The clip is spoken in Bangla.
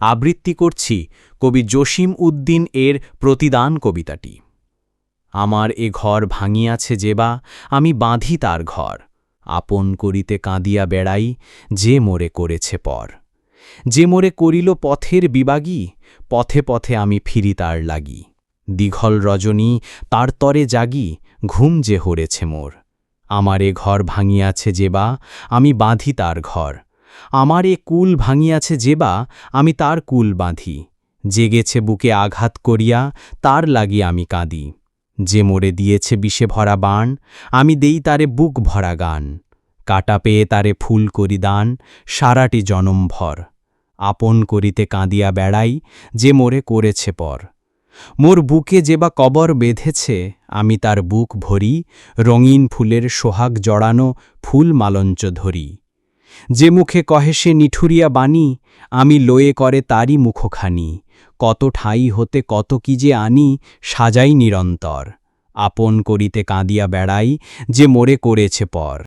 আবৃত্তি করছি কবি জসিম উদ্দিন এর প্রতিদান কবিতাটি। আমার এ ঘর ভাঙিয়াছে যেবা আমি বাঁধি তার ঘর। আপন করিতে কাঁদিয়া বেড়াই, যে মোরে করেছে পর। যে মোরে করিল পথের বিবাগী, পথে পথে আমি ফিরি তার লাগি। দীঘল রজনী তার তরে জাগি, ঘুম যে হরেছে মোর। আমার এ ঘর ভাঙিয়াছে যেবা আমি বাঁধি তার ঘর। আমার এ কুল ভাঙিয়াছে যেবা আমি তার কুল বাঁধি। জেগেছে বুকে আঘাত করিয়া, তার লাগি আমি কাঁদি। যে মোরে দিয়েছে বিষে ভরা বাণ, আমি দেই তারে বুক ভরা গান। কাটা পেয়ে তারে ফুল করি দান, সারাটি জনমভর আপন করিতে কাঁদিয়া বেড়াই, যে মোরে করেছে পর। মোর বুকে যে বা কবর বেঁধেছে, আমি তার বুক ভরি, রঙিন ফুলের সোহাগ জড়ানো ফুল মালঞ্চ ধরি। যে মুখে কহে সে নিঠুরিয়া বাণী, আমি লয়ে করে তারই মুখখানি। কত ঠাই হতে কত কি যে আনি, সাজাই নিরন্তর। আপন করিতে কাঁদিয়া বেড়াই, যে মোরে করেছে পর।